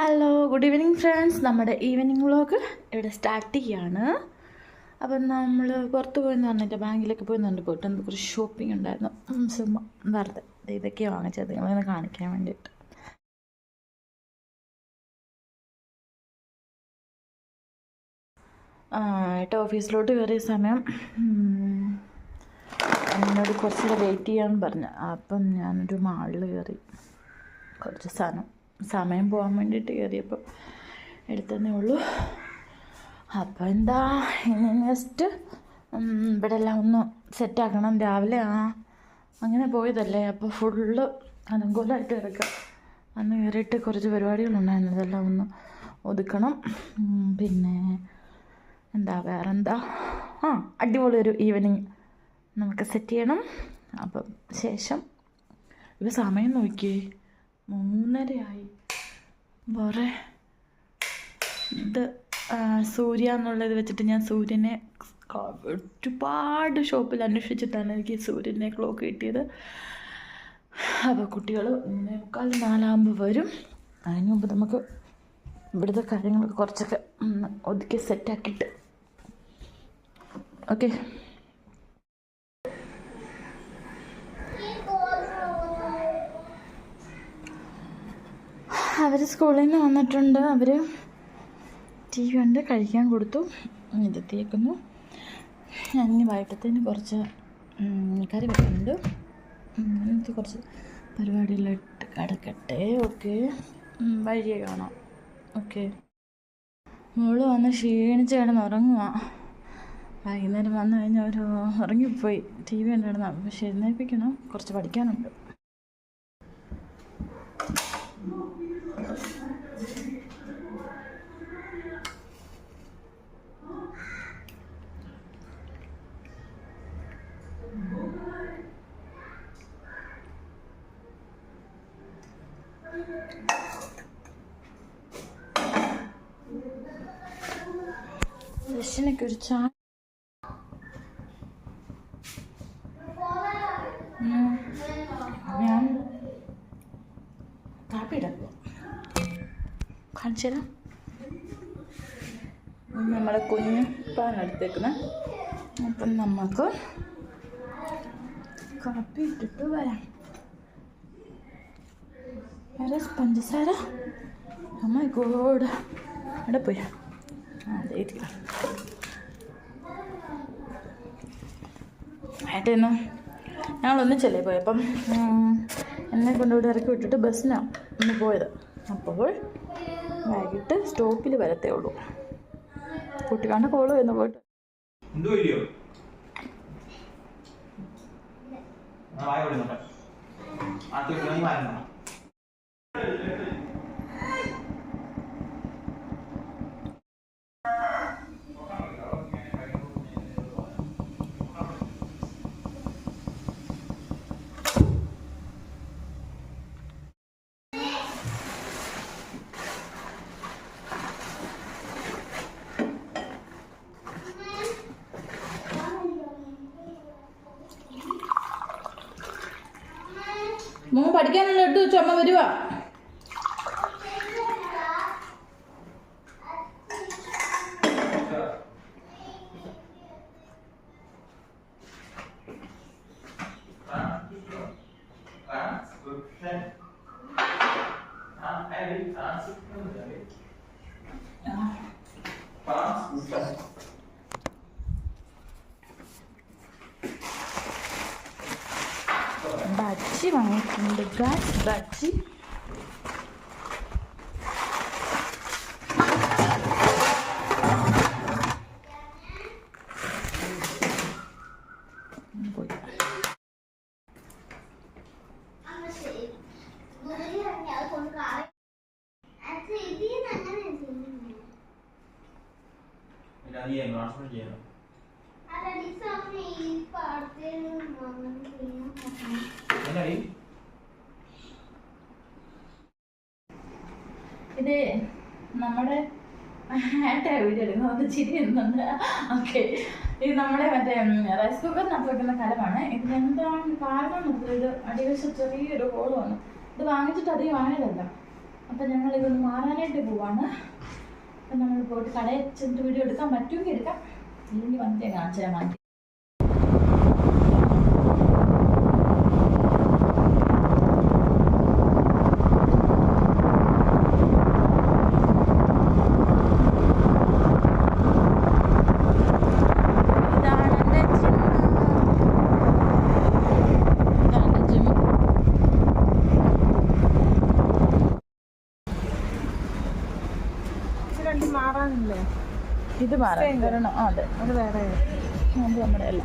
Hello good evening friends നമ്മുടെ evening vlog ഇവിടെ start ചെയ്യാണ്. അപ്പം നമ്മൾ പുറത്ത് പോയെന്ന് പറഞ്ഞിട്ട് ബാങ്കിലൊക്കെ പോയി പറഞ്ഞു പോയിട്ട് നമുക്ക് കുറച്ച് ഷോപ്പിംഗ് ഉണ്ടായിരുന്നു. ചുമ്മാ വെറുതെ. ഇതൊക്കെ വാങ്ങിച്ചത്. നിങ്ങളൊന്ന് കാണിക്കാൻ വേണ്ടിയിട്ട്. ഏട്ടാ ഓഫീസിലോട്ട് കയറിയ സമയം എന്നോട് കുറച്ച് വെയിറ്റ് ചെയ്യാൻ പറഞ്ഞു. അപ്പം ഞാനൊരു മാളിൽ കയറി. കുറച്ച് സാധനം സമയം പോകാൻ വേണ്ടിയിട്ട് കയറിയപ്പോൾ എടുത്തതേ ഉള്ളൂ. അപ്പോൾ എന്താ ഇനി നെക്സ്റ്റ് ഇവിടെ എല്ലാം ഒന്ന് സെറ്റാക്കണം രാവിലെ ആ അങ്ങനെ പോയതല്ലേ. അപ്പോൾ ഫുള്ള് അനുകൂലമായിട്ട് കിടക്കാം. അന്ന് കയറിയിട്ട് കുറച്ച് പരിപാടികളുണ്ടായിരുന്നു ഇതെല്ലാം ഒന്ന് ഒതുക്കണം. പിന്നെ എന്താ വേറെന്താ? ആ അടിപൊളി ഒരു ഈവനിങ് നമുക്ക് സെറ്റ് ചെയ്യണം. അപ്പം ശേഷം ഇപ്പം സമയം നോക്കിയേ. മൂന്നരയായി. വേറെ ഇത് സൂര്യ എന്നുള്ളത് വെച്ചിട്ട് ഞാൻ സൂര്യനെ ഒരുപാട് ഷോപ്പിൽ അന്വേഷിച്ചിട്ടാണ് എനിക്ക് സൂര്യനെ ക്ലോക്ക് കിട്ടിയത്. അപ്പോൾ കുട്ടികൾ മുക്കാൽ നാലാകുമ്പോൾ വരും. അതിന് മുമ്പ് നമുക്ക് ഇവിടുത്തെ കാര്യങ്ങളൊക്കെ കുറച്ചൊക്കെ ഒതുക്കി സെറ്റാക്കിയിട്ട് ഓക്കെ അവർ സ്കൂളിൽ നിന്ന് വന്നിട്ടുണ്ട്. അവർ ടി കണ്ട് കഴിക്കാൻ കൊടുത്തു. ഇതെത്തിയേക്കുന്നു ഞാൻ ഇനി വൈകിട്ടത്തേന് കുറച്ച് കറി വെക്കുന്നുണ്ട്. അങ്ങനത്തെ കുറച്ച് പരിപാടികളിട്ട് കിടക്കട്ടെ ഓക്കെ? വഴിയെ കാണാം. ഓക്കെ. മോൾ വന്ന് ക്ഷീണിച്ച് കിടന്ന് ഉറങ്ങുക വൈകുന്നേരം വന്നു കഴിഞ്ഞാൽ ഒരു ഉറങ്ങിപ്പോയി. ടി വി കണ്ടിരുന്ന പക്ഷെ എഴുന്നേൽപ്പിക്കണം. കുറച്ച് പഠിക്കാനുണ്ട്. ദർശനൊക്കെ ഒരു ചാ. ഞാൻ കാപ്പി ഇടാം നമ്മുടെ കുഞ്ഞ് പാൻ അപ്പം നമുക്ക് കാപ്പി ഇട്ടിട്ട് വരാം വേറെ പഞ്ചസാര. അമ്മ ഗോഡ് അവിടെ പോയി. ആ ഇരിക്കണം ഏട്ടേന്നു പോയി? അപ്പം എന്നെ കൊണ്ടുവിടെ ഇറക്കി വിട്ടിട്ട് ബസ്സിനാണ് ഒന്ന് പോയത്. അപ്പോൾ വൈകിട്ട് സ്റ്റോപ്പിൽ വരത്തേ ഉള്ളൂ. കുട്ടിക്കാണ്ട് കോൾ വന്ന് പോയിട്ട്. എന്തോ പഠിക്കാനുള്ള ആ വെച്ചു അമ്മ വരുവാ Thank you. മോൻ എടുത്ത് വെച്ചു അമ്മ വരുവാ ബജ്ജി വാങ്ങിയിട്ടുണ്ട് ഗാസ് ബജ്ജി പോയി നീ ട്രാൻസ്ഫർ ചെയ്യണം എന്നാടി ഇത് നമ്മുടെ ഒന്ന് ചിരി എന്നുണ്ട് ഓക്കെ ഇത് നമ്മുടെ മറ്റേ റൈസ് കുക്കറിനകത്ത് വെക്കുന്ന കലമാണ്. ഇതിന് എന്താണ് കാരണം ഇത് അടിവശം ചെറിയൊരു ഹോളാണ് ഇത് വാങ്ങിച്ചിട്ട് അധികം വാങ്ങിയതല്ല. അപ്പം ഞങ്ങൾ ഇതൊന്ന് മാറാനായിട്ട് പോവാണ്. അപ്പം നമ്മൾ പോയിട്ട് കടയിൽ ചെന്നിട്ട് വീഡിയോ എടുക്കാൻ പറ്റുമെങ്കിൽ എടുക്കാം. ഇല്ലെങ്കിൽ വന്നിട്ട് കാണിച്ചു തരാം ഇത് മാറണം അതെ. അത് വേറെ. അത് നമ്മുടെ അല്ല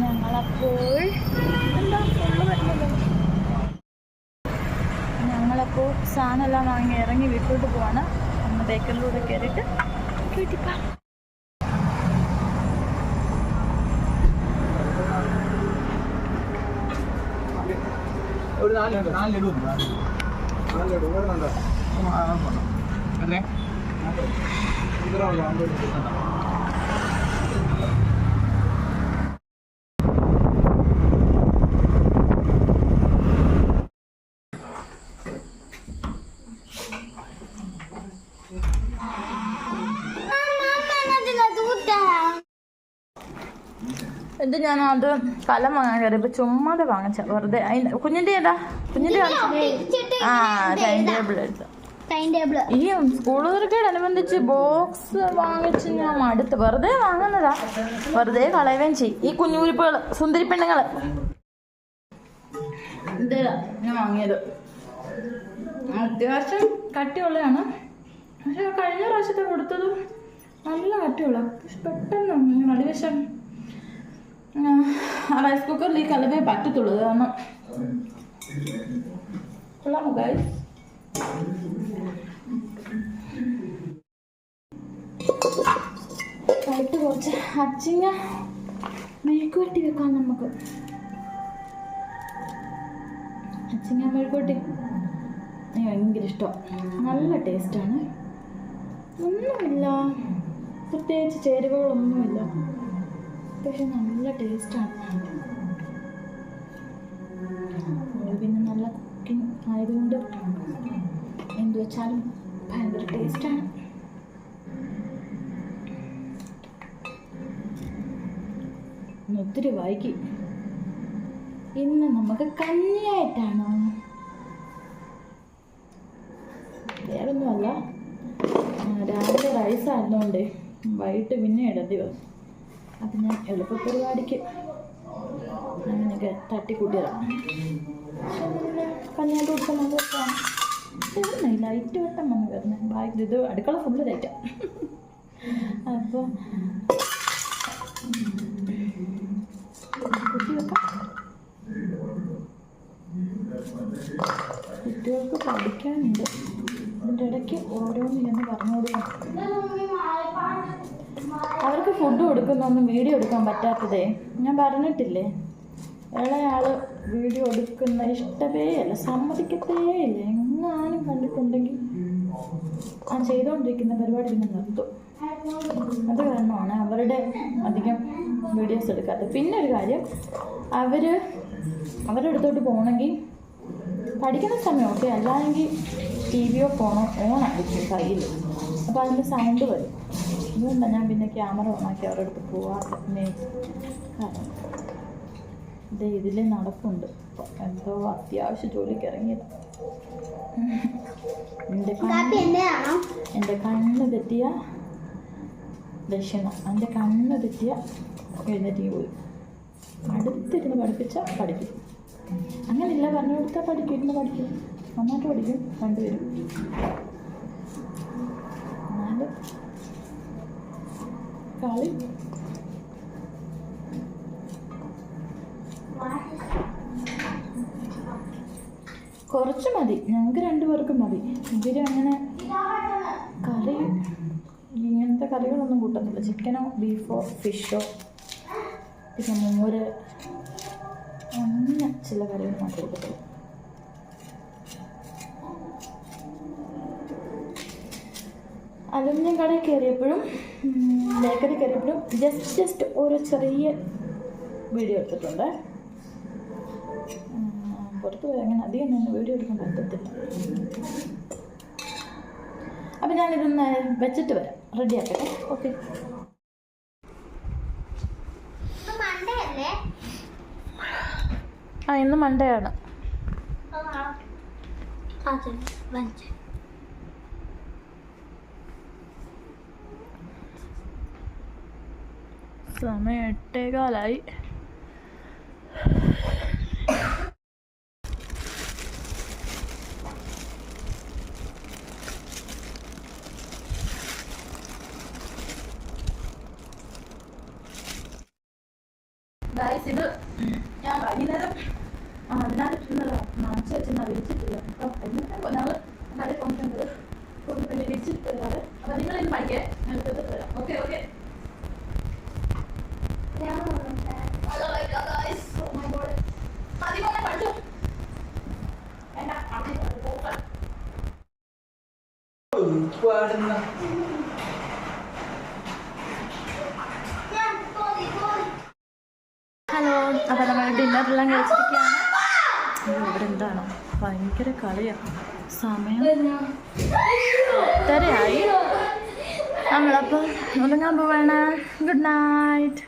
ഞങ്ങളപ്പോൾ എന്താ ഫുള്ള് വരുന്നല്ലോ ഞങ്ങളപ്പോൾ സാധനമെല്ലാം വാങ്ങി ഇറങ്ങി വീട്ടിലോട്ട് പോവാണ്. ഒന്ന് ബേക്കറിലൂടെ കയറിയിട്ട് വീട്ടിൽ പോകാം ഒരു നാല് നാല് ലഡു നാല് ലഡു. വേറെ വേണ്ട. അതെ. ഇത് ഞാൻ അത് കലം വാങ്ങാൻ കയറിയപ്പോൾ ചുമ്മാതെ വാങ്ങിച്ച. വെറുതെ. അതിന് കുഞ്ഞിന്റെ ഏതാ? കുഞ്ഞിന്റെ ആ ടൈം ടേബിൾ എടുത്ത്. ഈ സ്കൂൾ തുറക്കോടനുബന്ധിച്ച് ബോക്സ് വാങ്ങിച്ച് ഞാൻ മടുത്ത്. വെറുതെ വാങ്ങുന്നതാ. വെറുതെ കളയുകയും ചെയ്യും. ഈ കുഞ്ഞുകുരിപ്പുകൾ സുന്ദരി പെണ്ണുങ്ങൾ ഞാൻ വാങ്ങിയത്. അത്യാവശ്യം കട്ടിയുള്ളതാണ്. പക്ഷെ കഴിഞ്ഞ പ്രാവശ്യത്തെ കൊടുത്തതും നല്ല കട്ടിയുള്ള പെട്ടെന്ന് അടിവശം റൈസ് കുക്കറിൽ ഈ കലവേ പറ്റത്തുള്ളൂ കാരണം. കൊള്ളാമോ ഗൈസ് ആയിട്ട് കുറച്ച് അച്ചിങ്ങ മെഴുക്കുവട്ടി വെക്കാം നമുക്ക്. അച്ചിങ്ങ മെഴുക്കുവട്ടി ഭയങ്കര ഇഷ്ടം. നല്ല ടേസ്റ്റാണ് ഒന്നുമില്ല. പ്രത്യേകിച്ച് ചേരുവകളൊന്നുമില്ല. പക്ഷെ നല്ല ടേസ്റ്റാണ്. പിന്നെ നല്ല കുക്കിംഗ് ആയതുകൊണ്ട് എന്ത് വെച്ചാലും ഭയങ്കര ടേസ്റ്റാണ്. ഒത്തിരി വൈകി. ഇന്ന് നമുക്ക് കഞ്ഞിയായിട്ടാണോ? വേറൊന്നുമല്ല. രാവിലെ റൈസ് ആയിരുന്നോണ്ട് വൈകിട്ട് പിന്നെ ഇടതി വന്നു അപ്പം ഞാൻ എളുപ്പപരിപാടിക്ക് അങ്ങനെയൊക്കെ തട്ടിക്കൂട്ടിയതാണ് പക്ഷെ പിന്നെ കഞ്ഞിയായിട്ട് കൊടുത്താൽ നല്ല തീർന്നേ ലൈറ്റ് വെട്ടം വന്ന് വരുന്നത് ഇത് അടുക്കള ഫുള്ള് ലൈറ്റാണ് അപ്പോൾ കുട്ടി വെക്കാം കുട്ടികൾക്ക് പഠിക്കാനുണ്ട് അതിന്റെ ഇടയ്ക്ക് ഓരോന്ന് എന്ന് പറഞ്ഞു കൊടുക്കണം അവർക്ക് ഫുഡ് കൊടുക്കുന്നൊന്നും വീഡിയോ എടുക്കാൻ പറ്റാത്തതേ. ഞാൻ പറഞ്ഞിട്ടില്ലേ? ഇളയാൾ വീഡിയോ എടുക്കുന്ന ഇഷ്ടമേ അല്ല സമ്മതിക്കത്തേ ഇല്ല എങ്ങാനും കണ്ടിട്ടുണ്ടെങ്കിൽ ആ ചെയ്തുകൊണ്ടിരിക്കുന്ന പരിപാടി പിന്നെ നിർത്തും. അത് കാരണമാണ് അവരുടെ അധികം വീഡിയോസ് എടുക്കാത്തത്. പിന്നെ ഒരു കാര്യം അവർ അവരുടെ അടുത്തോട്ട് പോകണമെങ്കിൽ പഠിക്കുന്ന സമയം ഓക്കെ അല്ലായെങ്കിൽ ടി വിയോ ഫോണോ ഓണായിരിക്കും കയ്യിൽ അപ്പോൾ അതിന്റെ സൗണ്ട് വരും. അതുകൊണ്ടാണ് ഞാൻ പിന്നെ ക്യാമറ ഓണാക്കി അവരുടെ അടുത്ത് പോവാം. കാരണം ഇത് ഇതിൽ നടപ്പുണ്ട്. എന്തോ അത്യാവശ്യ ജോലിക്ക് ഇറങ്ങിയത്. എന്റെ കണ്ണ് എന്റെ കണ്ണ് തെറ്റിയ ദക്ഷിണ. എന്റെ കണ്ണ് തെറ്റിയ എഴുന്നേറ്റ് പോയി. അടുത്തിരുന്ന് പഠിപ്പിച്ച പഠിക്കും. അങ്ങനെയില്ല പറഞ്ഞു കൊടുത്താൽ പഠിക്കും ഇരുന്ന് പഠിക്കും. നന്നായിട്ട് പഠിക്കും രണ്ടുപേരും. കളി. കുറച്ച് മതി. ഞങ്ങൾക്ക് രണ്ടുപേർക്കും മതി. ഇവർ അങ്ങനെ കറി ഇങ്ങനത്തെ കറികളൊന്നും കൂട്ടത്തില്ല. ചിക്കനോ ബീഫോ ഫിഷോ പിന്നെ മോര് അങ്ങനെ ചില കറികൾ മാത്രമേ എടുക്കത്തുള്ളൂ അലുമിനിയം കടയിൽ കയറിയപ്പോഴും ബേക്കറി കയറിയപ്പോഴും ജസ്റ്റ് ജസ്റ്റ് ഒരു ചെറിയ വീഡിയോ എടുത്തിട്ടുണ്ട്. പുറത്ത് പോയി അങ്ങനെ അധികം നിന്ന് വീഡിയോ എടുക്കാൻ പറ്റത്തില്ല. അപ്പം ഞാനിതൊന്ന് വെച്ചിട്ട് വരാം. റെഡി ആക്കട്ടെ? ഓക്കെ ആ ഇന്ന് മൺഡേ ആണ്. അതെ. സമയം എട്ടേകാലായി ഇത് ഞാൻ വൈകുന്നേരം അതിനകത്ത് ഇന്നലെ കൊണ്ടുവന്നത് കൊണ്ടുപോയി വിരിച്ചിട്ട് തരാറ് അപ്പം ഞാൻ തരാം ഓക്കെ ഓക്കെ ഹലോ അപ്പൊ നമ്മൾ ഡിന്നറെല്ലാം കഴിച്ചിരിക്കുകയാണ്. ഇവിടെ എന്താണ്? ഭയങ്കര കളിയാ. സമയം എട്ടരയായി നമ്മളപ്പോൾ ഉറങ്ങാൻ പോവാണ്. Good night